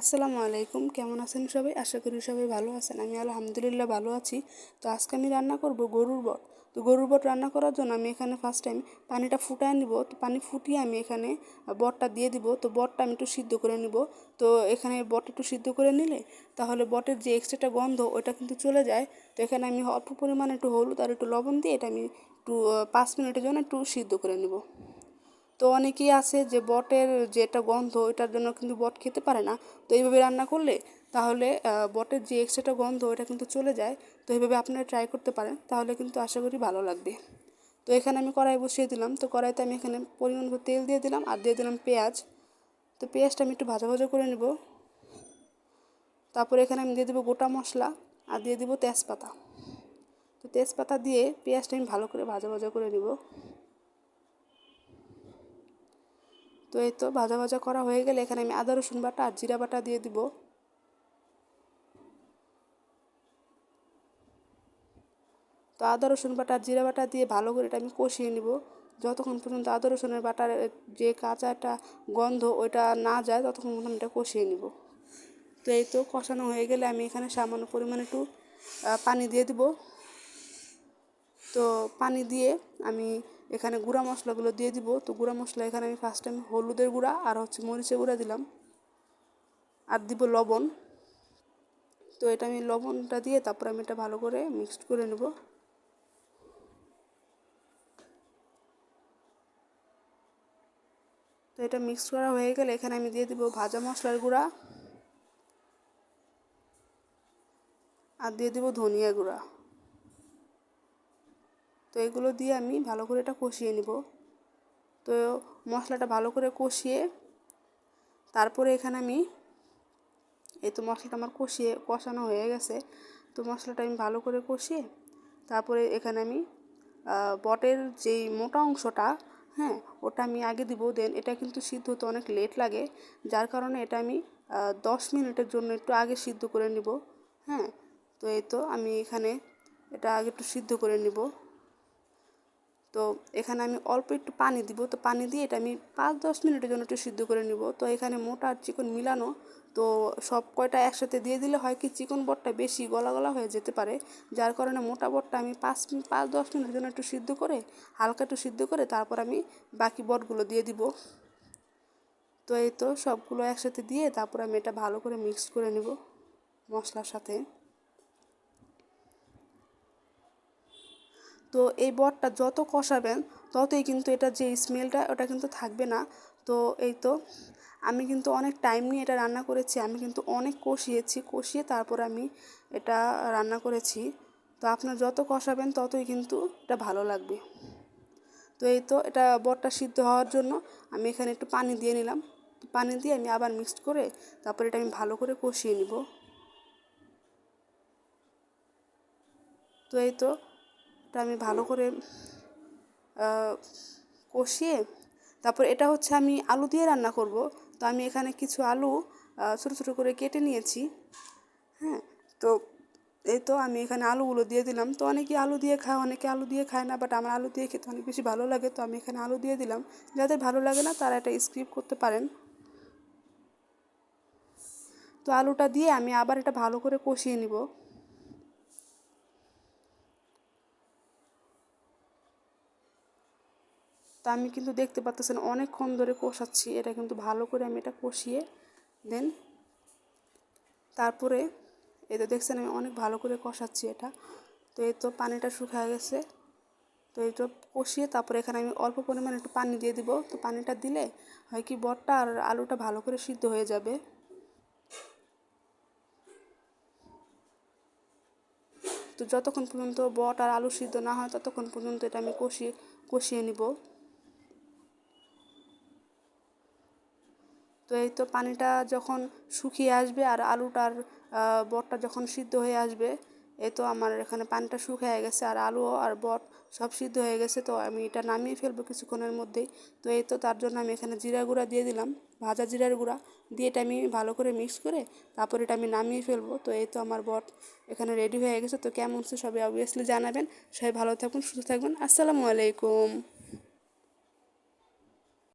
আসসালামু আলাইকুম। কেমন আছেন সবাই? আশা করি সবাই ভালো আছেন। আমি আলহামদুলিল্লাহ ভালো আছি। তো আজকে আমি রান্না করব গরুর বট। তো গরুর বট রান্না করার জন্য আমি এখানে ফার্স্ট টাইম পানিটা ফুটায় নিব। তো পানি ফুটিয়ে আমি এখানে বটটা দিয়ে দিব। তো বটটা আমি একটু সিদ্ধ করে নিব। তো এখানে বট একটু সিদ্ধ করে নিলে তাহলে বটের যে এক্সট্রাটা গন্ধ ওটা কিন্তু চলে যায়। তো এখানে আমি অল্প পরিমাণে একটু হলুদ আর একটু লবণ দিয়ে এটা আমি একটু পাঁচ মিনিটের জন্য একটু সিদ্ধ করে নেব। তো অনেকেই আছে যে বটের যে একটা গন্ধ, ওইটার জন্য কিন্তু বট খেতে পারে না। তো এইভাবে রান্না করলে তাহলে বটের যে এক্সট্রাটা গন্ধ, ওইটা কিন্তু চলে যায়। তো এইভাবে আপনারা ট্রাই করতে পারেন, তাহলে কিন্তু আশা করি ভালো লাগবে। তো এখানে আমি কড়াই বসিয়ে দিলাম। তো কড়াইতে আমি এখানে পরিমাণ তেল দিয়ে দিলাম আর দিয়ে দিলাম পেঁয়াজ। তো পেঁয়াজটা আমি একটু ভাজা ভাজা করে নেব। তারপরে এখানে আমি দিয়ে দেবো গোটা মশলা আর দিয়ে দেবো তেজপাতা। তো তেজপাতা দিয়ে পেঁয়াজটা আমি ভালো করে ভাজা ভাজা করে নেব। তো এই তো ভাজা ভাজা করা হয়ে গেলে এখানে আমি আদা, রসুন বাটা আর জিরা বাটা দিয়ে দিব। তো আদা, রসুন বাটা আর জিরা বাটা দিয়ে ভালো করে এটা আমি কষিয়ে নিব। যতক্ষণ পর্যন্ত আদা, রসুনের বাটার যে কাঁচাটা গন্ধ ওইটা না যায়, ততক্ষণ পর্যন্ত আমি এটা কষিয়ে নিব। তো এই তো কষানো হয়ে গেলে আমি এখানে সামান্য পরিমাণে একটু পানি দিয়ে দিব। তো পানি দিয়ে আমি এখানে গুঁড়া মশলাগুলো দিয়ে দিব। তো গুঁড়া মশলা এখানে আমি ফার্স্ট টাইম হলুদের গুঁড়া আর হচ্ছে মরিচের গুঁড়া দিলাম। আর দিব লবণ। তো এটা আমি লবণটা দিয়ে তারপর আমি এটা ভালো করে মিক্সড করে নেব। তো এটা মিক্স করা হয়ে গেলে এখানে আমি দিয়ে দিব ভাজা মশলার গুঁড়া। আর দিয়ে দিব ধনিয়া গুঁড়া। তো এগুলো দিয়ে আমি ভালো করে এটা কষিয়ে নিব। তো মশলাটা ভালো করে কষিয়ে তারপরে এখানে আমি, এই তো মশলাটা আমার কষিয়ে কষানো হয়ে গেছে। তো মশলাটা আমি ভালো করে কষিয়ে তারপরে এখানে আমি বটের যেই মোটা অংশটা হ্যাঁ ওটা আমি আগে দিব। দেন এটা কিন্তু সিদ্ধ হতে অনেক লেট লাগে। যার কারণে এটা আমি দশ মিনিটের জন্য একটু আগে সিদ্ধ করে নিব। হ্যাঁ তো এই তো আমি এখানে এটা আগে একটু সিদ্ধ করে নিব। তো এখানে আমি অল্প একটু পানি দিব। তো পানি দিয়ে এটা আমি পাঁচ দশ মিনিটের জন্য একটু সিদ্ধ করে নিব। তো এখানে মোটা আর চিকন মিলানো। তো সব কয়টা একসাথে দিয়ে দিলে হয় কি চিকন বটটা বেশি গলা গলা হয়ে যেতে পারে। যার কারণে মোটা বটটা আমি পাঁচ পাঁচ দশ মিনিটের জন্য একটু সিদ্ধ করে, হালকা একটু সিদ্ধ করে তারপর আমি বাকি বটগুলো দিয়ে দিব। তো এই তো সবগুলো একসাথে দিয়ে তারপর আমি এটা ভালো করে মিক্স করে নেব মশলার সাথে। তো এই বটটা যত কষাবেন, ততই কিন্তু এটা যে স্মেলটা ওটা কিন্তু থাকবে না। তো এই তো, আমি কিন্তু অনেক টাইম নিয়ে এটা রান্না করেছি, আমি কিন্তু অনেক কষিয়েছি, কষিয়ে তারপর আমি এটা রান্না করেছি। তো আপনার যত কষাবেন, ততই কিন্তু এটা ভালো লাগবে। তো এই তো, এটা বটটা সিদ্ধ হওয়ার জন্য আমি এখানে একটু পানি দিয়ে নিলাম। পানি দিয়ে আমি আবার মিক্সড করে তারপর এটা আমি ভালো করে কষিয়ে নিব। তো এই তো এটা আমি ভালো করে কষিয়ে তারপর এটা হচ্ছে আমি আলু দিয়ে রান্না করব। তো আমি এখানে কিছু আলু ছোটো ছোটো করে কেটে নিয়েছি। হ্যাঁ তো এই তো আমি এখানে আলুগুলো দিয়ে দিলাম। তো অনেকে আলু দিয়ে খায়, অনেকে আলু দিয়ে খায় না বাট আমার আলু দিয়ে খেতে অনেক বেশি ভালো লাগে। তো আমি এখানে আলু দিয়ে দিলাম। যাদের ভালো লাগে না, তারা এটা স্কিপ করতে পারেন। তো আলুটা দিয়ে আমি আবার এটা ভালো করে কষিয়ে নিব। তা আমি কিন্তু দেখতে পাচ্ছেন অনেকক্ষণ ধরে কষাচ্ছি। এটা কিন্তু ভালো করে আমি এটা কষিয়ে দেন। তারপরে এই তো দেখছেন আমি অনেক ভালো করে কষাচ্ছি এটা। তো এই তো পানিটা শুকায় গেছে। তো এই তো কষিয়ে তারপরে এখানে আমি অল্প পরিমাণে একটু পানি দিয়ে দিব। তো পানিটা দিলে হয় কি বটটা আর আলুটা ভালো করে সিদ্ধ হয়ে যাবে। তো যতক্ষণ পর্যন্ত বট আর আলু সিদ্ধ না হয় ততক্ষণ পর্যন্ত এটা আমি কষিয়ে কষিয়ে নিব। তো এই তো পানিটা যখন শুকিয়ে আসবে আর আলুটার বটটা যখন সিদ্ধ হয়ে আসবে, এ তো আমার এখানে পানিটা শুকিয়ে গেছে আর আলু আর বট সব সিদ্ধ হয়ে গেছে, তো আমি এটা নামিয়ে ফেলব কিছুক্ষণের মধ্যেই। তো এই তো তার জন্য আমি এখানে জিরা গুঁড়া দিয়ে দিলাম, ভাজা জিরার গুঁড়া দিয়ে এটা আমি ভালো করে মিক্স করে তারপর এটা আমি নামিয়ে ফেলব। তো এই তো আমার বট এখানে রেডি হয়ে গেছে, তো কেমন সবাই অবভিয়াসলি জানাবেন। সবাই ভালো থাকুন, সুস্থ থাকবেন আসসালামু আলাইকুম।